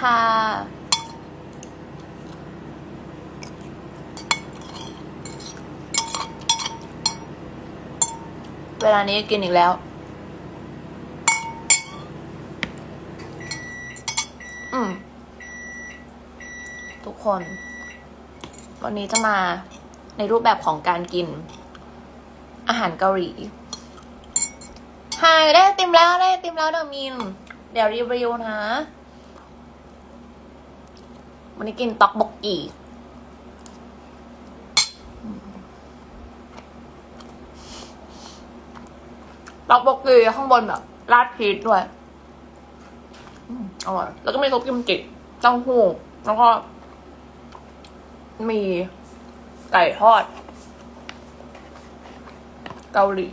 ค่ะ เวลานี้กินอีกแล้วอืมทุกคน วันนี้จะมาในรูปแบบของการกิน อาหารเกาหลีไฮได้ติมแล้วได้ติมแล้วเดอมิน เดี๋ยวรีวิวนะ วันนี้กินต็อกบกกีต็อกบกกีข้างบนแบบราดชีสด้วยอร่อยแล้วก็มีซุปกิมจิเต้าหู้แล้วก็ มีไก่ทอด เกาหลี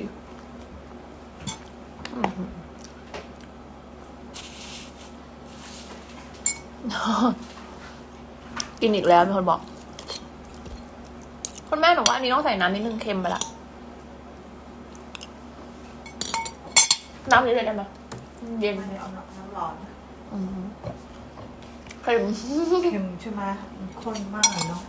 อ กินอีกแล้วมีคนบอก คุณแม่หนูว่าอันนี้ต้องใส่น้ำนิดนึงเค็มไปละ น้ำนิดเลยได้ไหมเย็นไม่ได้เอาน้ำร้อนอืมเค็มเค็มใช่ไหมมันข้นมากเลยเนาะ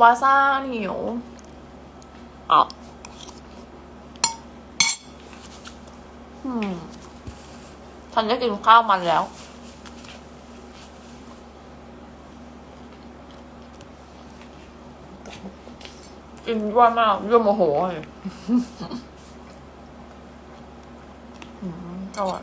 วาซ่าหิวอะอืม ฉันจะกินข้าวมันแล้ว กินด้วยมากด้วยโมโหเลยอืมอร่อย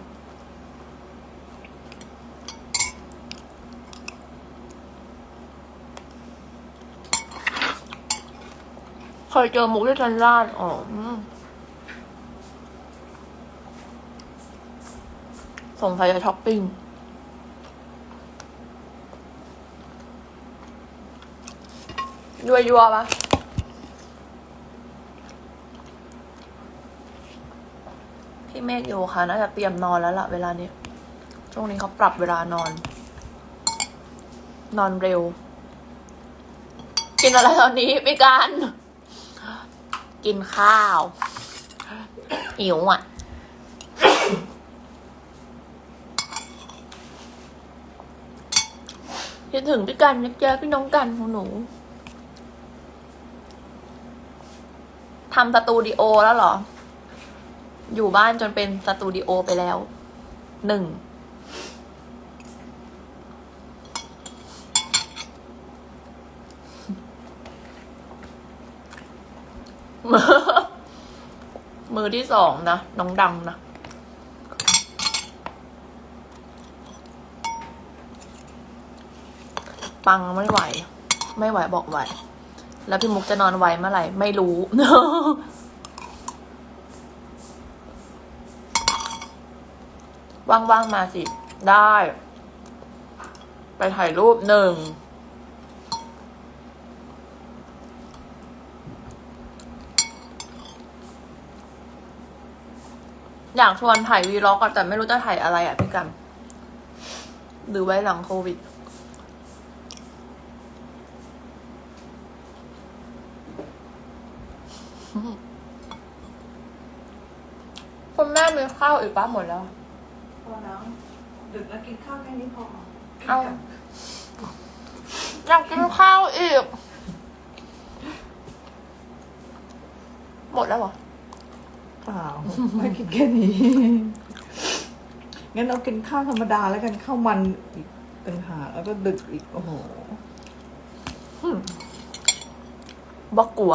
เคยเจอมุกที่ฉันราดอ๋ออืม สงสัยจะช้อปปิ้งยัวยัวปะพี่เมฆอยู่ค่ะน่าจะเตรียมนอนแล้วล่ะเวลานี้ ช่วงนี้เขาปรับเวลานอน นอนเร็ว กินอะไรตอนนี้พี่การ กินข้าวหิวอะ คิด ถึงพี่กันนะจ๊ะพี่น้องกันของหนูทำสตูดิโอแล้วหรอ อยู่บ้านจนเป็นสตูดิโอไปแล้วหนึ่งมือที่สองนะ น้องดังนะ ปังไม่ไหว ไม่ไหวบอกไหว แล้วพี่มุกจะนอนไวเมื่อไหร่ ไม่รู้ ว่างๆมาสิ ได้ ไปถ่ายรูปหนึ่งอยากชวนถ่ายวีล็อกแต่ไม่รู้จะถ่ายอะไรอะพี่กันหรือไว้หลังโควิด คุณแมีข้าวอีกป้าหมดแล้ว พอแล้วดึกแล้วกินข้าวแค่นี้พอเอา อยากกินข้าวอีก หมดแล้วเหรอ เปล่าไม่กินแค่นี้ งั้นเรากินข้าวธรรมดาแล้วกันข้าวมันอีกต่างหากแล้วก็ดึกอีกโอ้โห บอกกลัว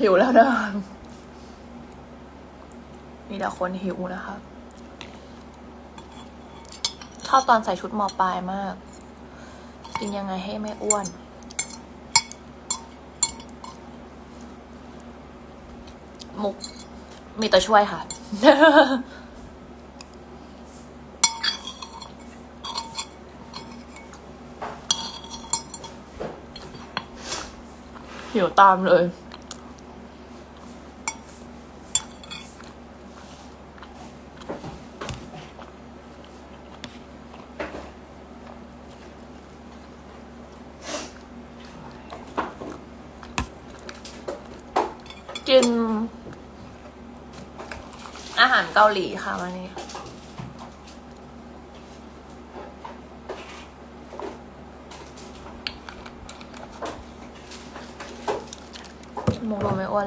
หิวแล้วนะมีแต่คนหิวนะคะชอบตอนใส่ชุดมอปลายมาก กินยังไงให้ไม่อ้วน มุก มีตัวช่วยค่ะ หิวตามเลย กิน อาหารเกาหลีค่ะวันนี้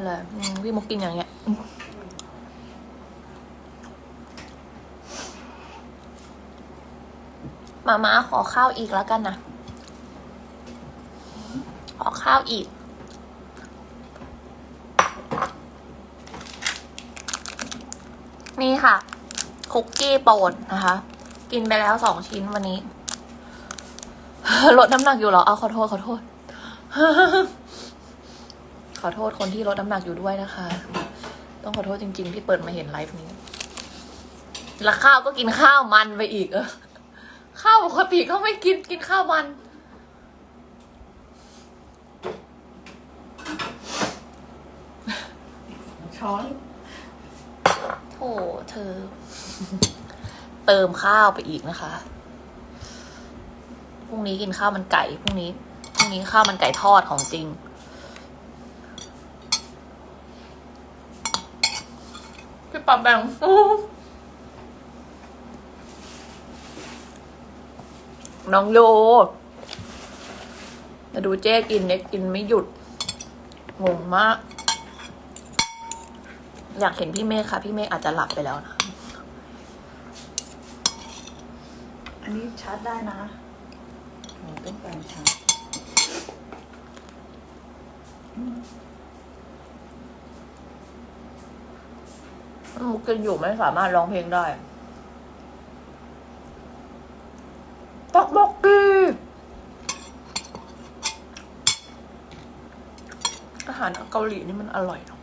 เราไม่อ้วนเลยพี่มุกกินอย่างเงี้ยอืมมาม่าขอข้าวอีกแล้วกันนะ ขอข้าวอีก นี่ค่ะ คุกกี้โปรดนะคะ กินไปแล้วสองชิ้นวันนี้ ลดน้ำหนักอยู่เหรอ เอาขอโทษ ขอโทษ ขอโทษคนที่ลดน้ำหนักอยู่ด้วยนะคะ ต้องขอโทษจริง ๆ ที่เปิดมาเห็นไลฟ์นี้แล้วข้าวก็กินข้าวมันไปอีกเออข้าวปกติก็ไม่กินกินข้าวมัน ช้อนโถเธอ เติมข้าวไปอีกนะคะพรุ่งนี้กินข้าวมันไก่พรุ่งนี้พรุ่งนี้ข้าวมันไก่ทอดของจริง พี่ปั๊บแบงน้องโยมาดูเจ๊กินเน็กกินไม่หยุด งงมาก อยากเห็นพี่เมฆค่ะ พี่เมฆอาจจะหลับไปแล้วนะ อันนี้ชาร์จได้นะต้องการชาร์จ มุกกินอยู่ไม่สามารถร้องเพลงได้ตักบอกกีอาหารเกาหลีนี่มันอร่อยเนอะ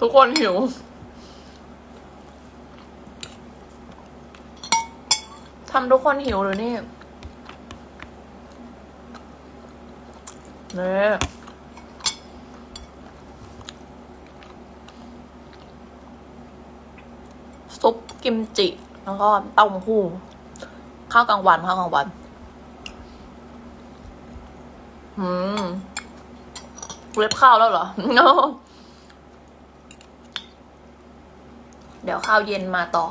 ทุกคนหิว ทำทุกคนหิวหรือนี่ เนี่ยซุปกิมจิ แล้วก็เต้าหู้ข้าวกลางวันข้าวกลางวัน อืมเล็บข้าวแล้วเหรอ เดี๋ยวข้าวเย็นมาต่อ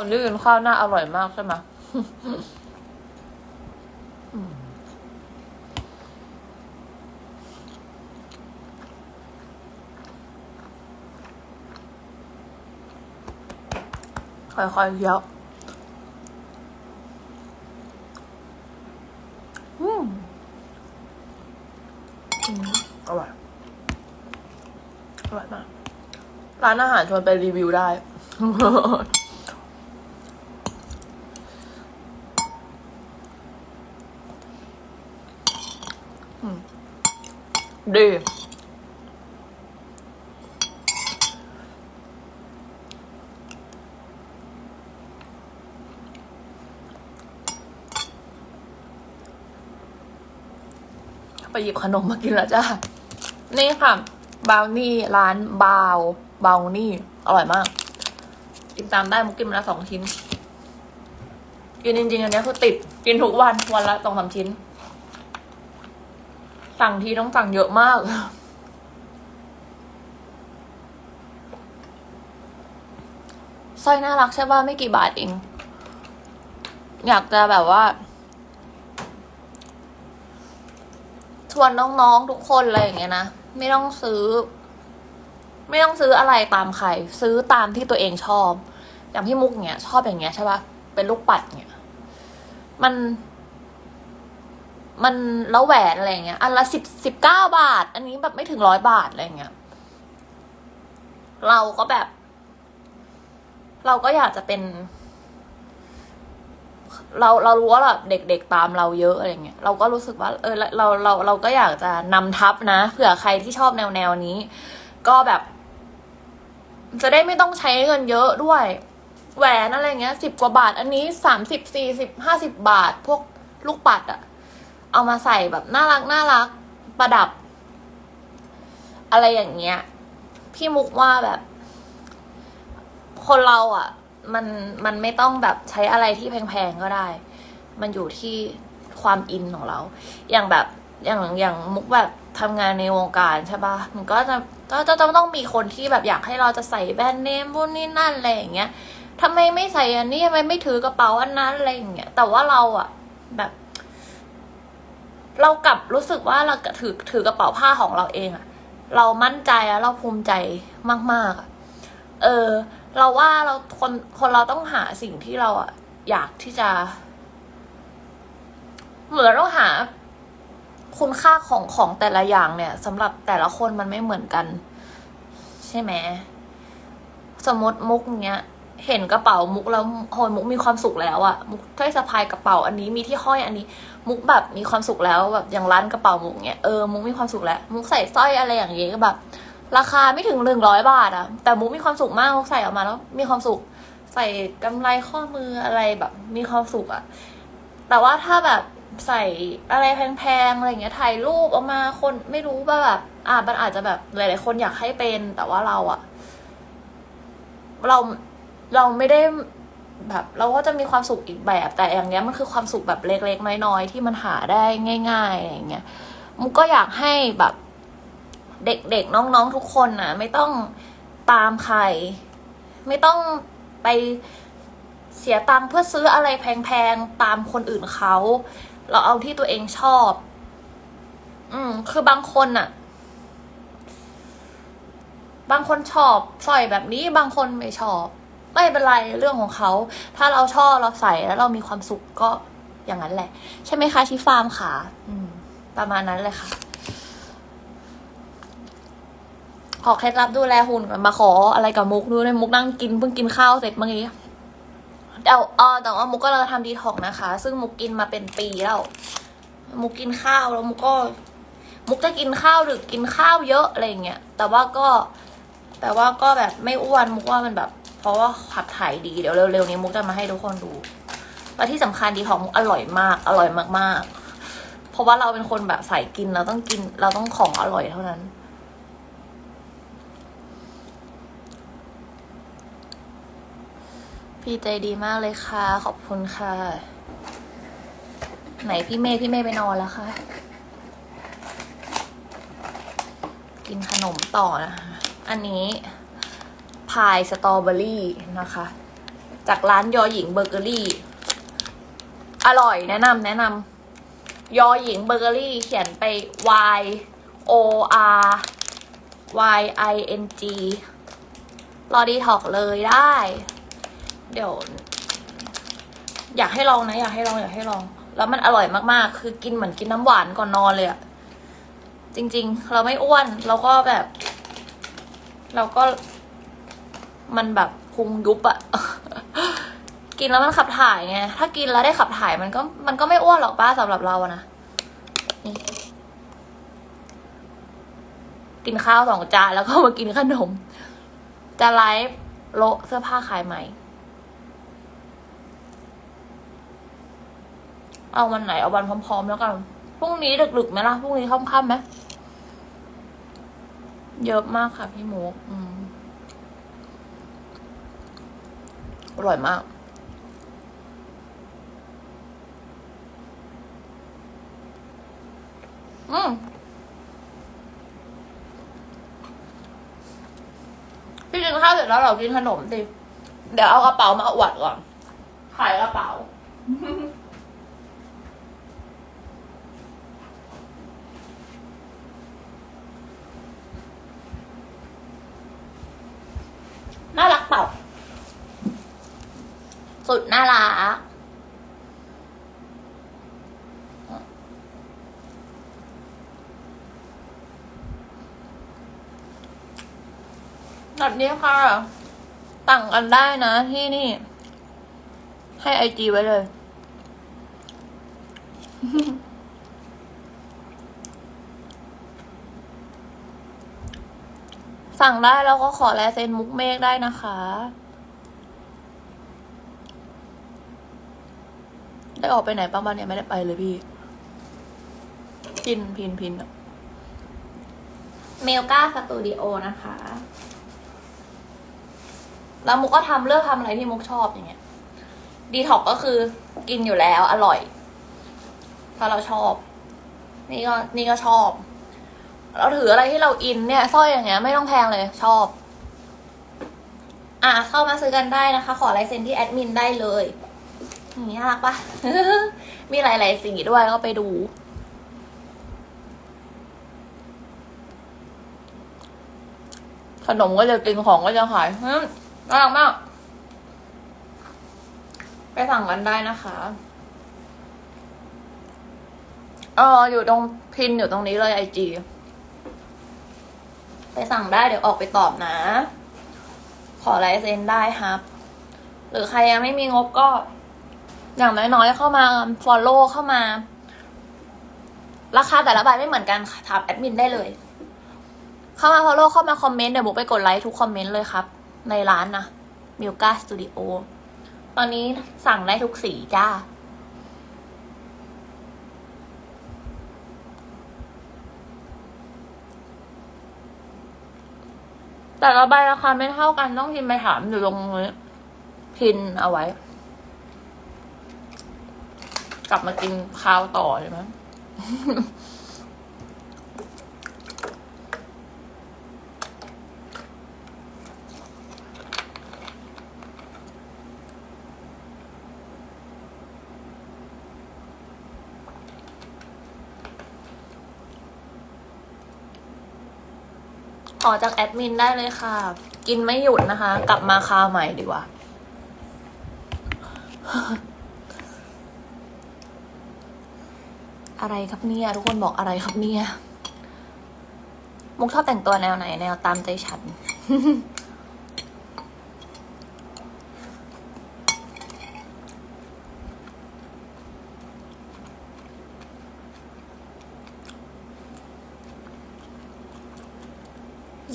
คนที่กินข้าวหน้าอร่อยมากใช่ไหมอืมค่อยๆเคี้ยวอืมอืมอร่อย อร่อยมาก ร้านอาหารชวนไปรีวิวได้ ดี ไปหยิบขนมมากินแล้วจ้า นี่ค่ะ บาวนี่ร้านบาวบาวนี่ อร่อยมาก กินตามได้มุกกินมาแล้วสองชิ้น กินจริงๆ อันนี้คือติด กินทุกวัน วันละสองสามชิ้น สั่งทีต้องสั่งเยอะมาก สร้อยน่ารักใช่ป่ะไม่กี่บาทเอง อยากจะแบบว่า ชวนน้องๆทุกคนอะไรอย่างเงี้ยนะ ไม่ต้องซื้อ ไม่ต้องซื้ออะไรตามใคร ซื้อตามที่ตัวเองชอบ อย่างพี่มุกเนี้ยชอบอย่างเงี้ยใช่ป่ะ เป็นลูกปัดเนี้ย มัน มันแล้วแหวนอะไรเงี้ย อันละสิบสิบเก้าบาท อันนี้แบบไม่ถึงร้อยบาทอะไรเงี้ย เราก็แบบ เราก็อยากจะเป็น เราเรารู้ว่าแบบเด็กๆตามเราเยอะอะไรเงี้ย เราก็รู้สึกว่า เออเราเราเราก็อยากจะนำทัพนะเผื่อใครที่ชอบแนวแนวนี้ ก็แบบ จะได้ไม่ต้องใช้เงินเยอะด้วย แหวนอะไรเงี้ยสิบกว่าบาท อันนี้สามสิบสี่สิบห้าสิบบาท พวกลูกปัดอะ เอามาใส่แบบน่ารักน่ารักประดับ อะไรอย่างเงี้ย พี่มุกว่าแบบ คนเราอะ่ะ มันมันไม่ต้องแบบใช้อะไรที่แพงๆก็ได้ มันอยู่ที่ความอินของเรา อย่างแบบอย่างอย่างมุกแบบทำงานในวงการใช่ปะมันก็จะก็จะต้องต้องมีคนที่แบบอยากให้เราจะใส่แบรนด์เนมพวกนี้นั่นอะไรอย่างเงี้ยทำไมไม่ใส่อันนี้ทำไมไม่ถือกระเป๋าอันนั้นอะไรอย่างเงี้ย แต่ว่าเราอะแบบ เรากลับรู้สึกว่าเราถือถือกระเป๋าผ้าของเราเองอะเรามั่นใจแล้วเราภูมิใจมากๆอะเออ เราว่าเราคนคนเราต้องหาสิ่งที่เราอะอยากที่จะ เหมือนเราหา คุณค่าของของแต่ละอย่างเนี่ยสำหรับแต่ละคนมันไม่เหมือนกัน ใช่ไหมสมมติมุกเนี้ย เห็นกระเป๋ามุกแล้วโหยมุกมีความสุขแล้วอะมุกได้สะพายกระเป๋าอันนี้มีที่ห้อยอันนี้ มุกแบบมีความสุขแล้วแบบอย่างร้านกระเป๋ามุกเนี้ยเออมุกมีความสุขแล้ว มุกใส่สร้อยอะไรอย่างเงี้ยก็แบบ ราคาไม่ถึงหนึ่งร้อยบาทอะแต่มุกมีความสุขมากมุกใส่ออกมาแล้ว มีความสุข ใส่กำไรข้อมืออะไรแบบ มีความสุขอะแต่ว่าถ้าแบบใส่อะไรแพงๆอะไรเงี้ยถ่ายรูปออกมาคนไม่รู้ว่าแบบ อ่ามันอาจจะแบบหลายๆคนอยากให้เป็นแต่ว่าเราอะเรา เราไม่ได้แบบเราก็จะมีความสุขอีกแบบแต่อย่างเงี้ยมันคือความสุขแบบเล็กๆน้อยๆที่มันหาได้ง่ายๆอะไรอย่างเงี้ยมุกก็อยากให้แบบเด็กๆน้องๆทุกคนนะไม่ต้องตามใคร ไม่ต้องไปเสียตังค์เพื่อซื้ออะไรแพงๆตามคนอื่นเขาเราเอาที่ตัวเองชอบ อืม คือบางคนน่ะบางคนชอบสร้อยแบบนี้ บางคนไม่ชอบ ไม่เป็นไรเรื่องของเขา ถ้าเราชอบเราใส่แล้วเรามีความสุขก็อย่างนั้นแหละ ใช่ไหมคะชิฟาร์มค่ะประมาณนั้นเลยค่ะ ขอเคล็ดลับดูแลหุ่นก่อนมาขออะไรกับมุกดูในมุกนั่งกินเพิ่งกินข้าวเสร็จเมื่อกี้แต่เออแต่ว่ามุกก็เราทำดีท็อกนะคะ ซึ่งมุกกินมาเป็นปีแล้วมุกกินข้าวแล้วมุกก็ มุกจะกินข้าวหรือกินข้าวเยอะอะไรอย่างเงี้ยแต่ว่าก็ แต่ว่าก็แบบไม่อ้วนมุกว่ามันแบบ ราะว่าขับถ่ายดีเดี๋ยวเร็วๆนี้มุกจะมาให้ทุกคนดูและที่สำคัญดีท็อกมุกอร่อยมาก อร่อยมากๆ เพราะว่าเราเป็นคนแบบใส่กินเราต้องกิน เราต้องของอร่อยเท่านั้น พี่ใจดีมากเลยค่ะ ขอบคุณค่ะ ไหนพี่เมย์พี่เมย์ไปนอนแล้วค่ะกินขนมต่อนะคะ อันนี้ายสตรอเบอรี่นะคะ จากร้านยอหญิงเบเกอรี่ อร่อยแนะนำแนะนำยอหญิงเบเกอรี่ เขียนไป Y O R Y I N G รอดีถอกเลยได้ เดี๋ยว อยากให้ลองนะ อยากให้ลอง อยากให้ลอง แล้วมันอร่อยมากๆ คือกินเหมือนกินน้ำหวานก่อนนอนเลยอะจริง ๆ เราไม่อ้วน เราก็แบบ เราก็ มันแบบพุงยุบอะกินแล้วมันขับถ่ายไง ถ้ากินแล้วได้ขับถ่ายมันก็มันก็ไม่อ้วนหรอกป้าสำหรับเราอะนะนี่กินข้าวสองจานแล้วก็มากินขนม จะไลฟ์โละเสื้อผ้าขายใหม่ เอาวันไหนเอาวันพร้อมๆแล้วกัน พรุ่งนี้ดึกๆไหมล่ะ พรุ่งนี้ค่ำๆไหม เยอะมากค่ะพี่มุกอืม อร่อยมาก อืมพี่กินข้าวเสร็จแล้วเรากินขนมดิ เดี๋ยวเอากระเป๋ามาอวดก่อน ขายกระเป๋า น่ารักเปล่า สุดน่ารัก แบบนี้ค่ะต่างกันได้นะที่นี่ ให้ไอจีไว้เลย สั่งได้แล้วก็ขอลายเซ็นมุกเมฆได้นะคะ ได้ออกไปไหนบ้างบ้างเนี่ยไม่ได้ไปเลยพี่ พินพินพินอะเมลกาสตูดิโอนะคะ แล้วมุกก็ทำเลือกทำอะไรที่มุกชอบอย่างเงี้ยดีท็อกก็คือกินอยู่แล้ว อร่อยเพราเราชอบ นี่ก็นี่ก็ชอบ เราถืออะไรที่เราอินเนี่ยสร้อยอย่างเงี้ย ไม่ต้องแพงเลยชอบ อะเข้ามาซื้อกันได้นะคะ ขอลายเซ็นที่แอดมินได้เลยอย่างนี้น่ารักปะมีหลาย ๆ สีด้วยก็ไปดูขนมก็จะกินของก็จะขายอ น่ารักมาก ไปสั่งกันได้นะคะเอออยู่ตรงพินอยู่ตรงนี้เลยไอจีไปสั่งได้เดี๋ยวออกไปตอบนะ ขอลายเซ็นได้ครับ หรือใครยังไม่มีงบก็ อย่างน้อยๆเข้ามา follow เข้ามา ราคาแต่ละใบไม่เหมือนกันถามแอดมินได้เลย เข้ามา follow เข้ามาคอมเมนต์เดี๋ยวบุกไปกดไลค์ทุกคอมเมนต์เลยครับ ในร้านนะมิวกาสตูดิโอตอนนี้สั่งได้ทุกสีจ้า แต่ละใบราคาไม่เท่ากันต้องพิมพ์ไปถามอยู่ตรงนี้พินเอาไว้ กลับมากินข้าวต่อใช่ไหม อจากแอดมินได้เลยค่ะ กินไม่หยุดนะคะ กลับมาคาวใหม่ดีกว่า อะไรครับเนี่ยทุกคนบอกอะไรครับเนี่ย มุกชอบแต่งตัวแนวไหนแนวตามใจฉัน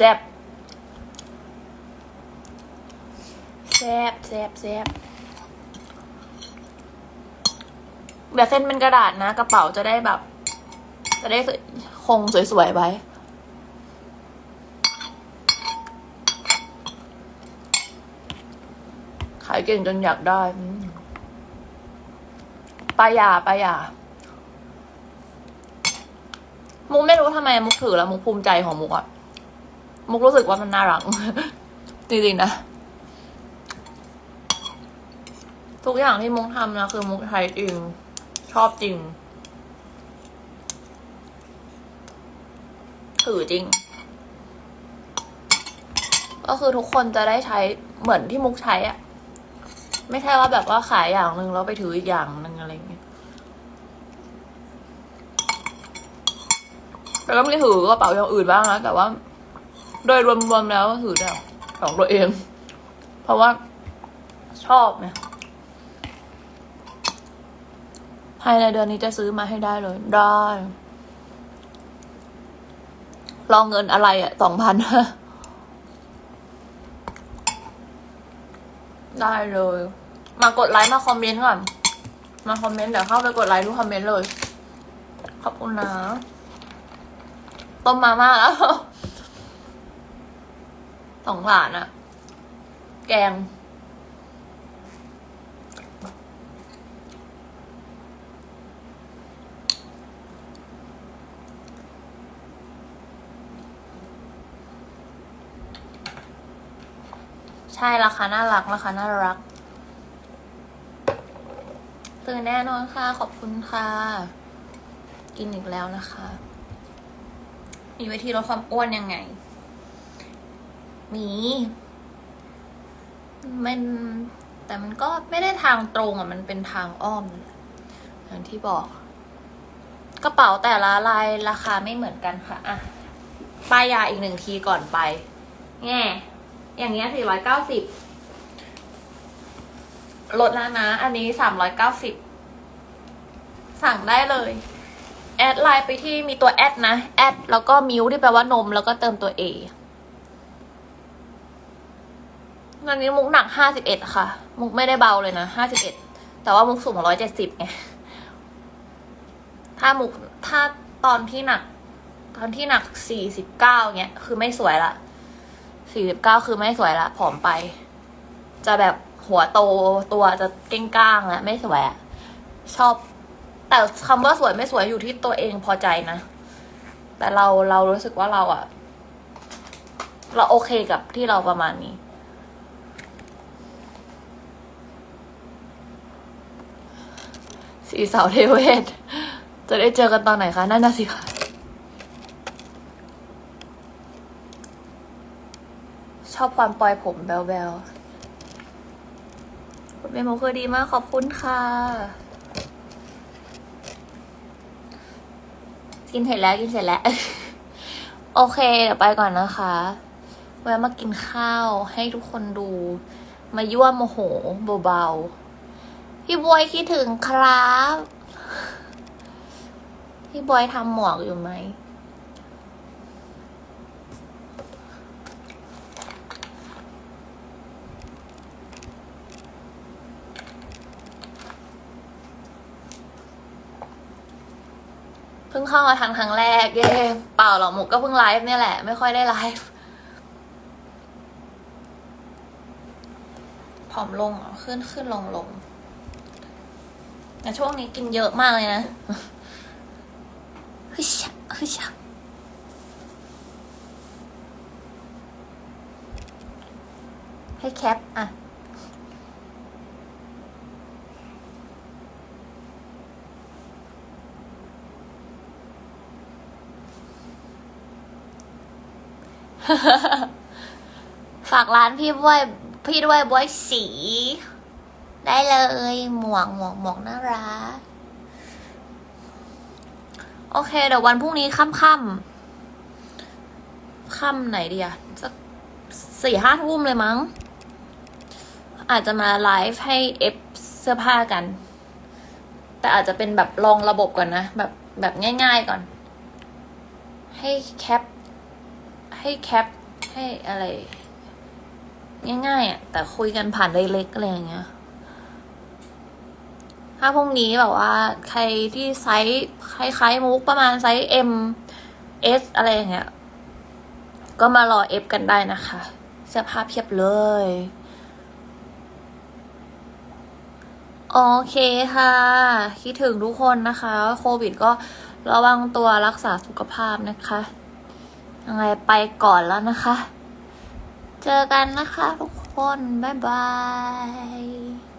ซบแซบแซบแซบแบบเส้นเป็นกระดาษนะ กระเป๋าจะได้แบบ จะได้คงสวยๆไว้ขายเก่งจนอยากได้ปลายาปลายา มุกไม่รู้ทำไมมุกถือแล้วมุกภูมิใจของมุกอะ มุกรู้สึกว่ามันน่ารัก จริงๆนะ ทุกอย่างที่มุกทำนะ คือมุกใช้จริง ชอบจริงถือจริง ก็คือทุกคนจะได้ใช้เหมือนที่มุกใช้อะไม่ใช่ว่าแบบว่าขายอย่างหนึ่งแล้วไปถืออีกอย่างหนึ่งอะไรอย่างเงี้ยแต่ก็มีถือกระเป๋าอย่างอื่นบ้างนะแต่ว่า โดยรวมๆแล้วถือแต่ของตัวเอง เพราะว่าชอบเนี่ยภายในเดือนนี้จะซื้อมาให้ได้เลย ได้ลองเงินอะไรอะสองพันได้เลย มากดไลค์มาคอมเมนต์ก่อน มาคอมเมนต์เดี๋ยวเข้าไปกดไลค์ทุกคอมเมนต์เลย ขอบคุณนะ ต้มมาม่าแล้ว สองหลานอะแกง ใช่ราคาน่ารักราคาน่ารักซื้อแน่นอนค่ะ ขอบคุณค่ะ กินอีกแล้วนะคะ มีวิธีลดความอ้วนยังไง มีมัน แต่มันก็ไม่ได้ทางตรงอะ มันเป็นทางอ้อม อย่างที่บอก กระเป๋าแต่ละลายราคาไม่เหมือนกันค่ะ อะป้ายยาอีกหนึ่งทีก่อนไป แง่ อย่างเงี้ยสี่ร้อยเก้าสิบลดแล้วนะ อันนี้สามร้อยเก้าสิบ สั่งได้เลย แอดไลน์ไปที่มีตัวแอดนะ แอดแล้วก็มิวที่แปลว่านม แล้วก็เติมตัว A ตอนนี้มุกหนักห้าสิบเอ็ดค่ะ มุกไม่ได้เบาเลยนะห้าสิบเอ็ดแต่ว่ามุกสูงร้อยเจ็ดสิบไงถ้ามุกถ้าตอนที่หนัก ตอนที่หนักสี่สิบเก้าเงี้ย คือไม่สวยละสี่สิบเก้าคือไม่สวยละผอมไป จะแบบหัวโตตัวจะเก้งก้างแล้วไม่สวยอะชอบ แต่คำว่าสวยไม่สวยอยู่ที่ตัวเองพอใจนะ แต่เราเรารู้สึกว่าเราอะเราโอเคกับที่เราประมาณนี้ สีสาวเทเวศ จะได้เจอกันตอนไหนคะนั่นน่ะสิคะชอบความปล่อยผมแบลๆคุณเมโมคือดีมากขอบคุณค่ะ กินเสร็จแล้วกินเสร็จแล้ว โอเค เดี๋ยวไปก่อนนะคะแวะมากินข้าวให้ทุกคนดู มายั่วโมโหเบาๆ พี่บอยคิดถึงครับ พี่บอยทำหมวกอยู่ไหม เพิ่งเข้ามาทางครั้งแรกเย่เปล่าหรอกหมุกก็เพิ่งไลฟ์เนี่ยแหละ ไม่ค่อยได้ไลฟ์ผอมลงเหรอขึ้นขึ้นลงลง แต่ช่วงนี้กินเยอะมากเลยนะฮึชฮึชให้แคปอะฝากร้านพี่บวยพี่ด้วยบวยสี ได้เลยหมวกหมวกหมวกน่ารักโอเค เดี๋ยววันพรุ่งนี้ค่ำค่ำค่ำไหนดีอะสักสี่ห้าทุ่มเลยมั้ง อาจจะมาไลฟ์ให้เอฟเสื้อผ้ากัน แต่อาจจะเป็นแบบลองระบบก่อนนะ แบบแบบง่ายๆก่อน ให้แคป ให้แคป ให้อะไร ง่ายๆอะแต่คุยกันผ่านไดเล็กอะไรอย่างเงี้ย ถ้าพรุ่งนี้แบบว่า ใครที่ไซส์คล้ายๆมุกประมาณไซส์ M S อะไรอย่างเงี้ย ก็มารอเอฟกันได้นะคะ เสื้อผ้าเพียบเลย โอเคค่ะ คิดถึงทุกคนนะคะ โควิดก็ระวังตัวรักษาสุขภาพนะคะยังไงไปก่อนแล้วนะคะ เจอกันนะคะทุกคน บ๊ายบาย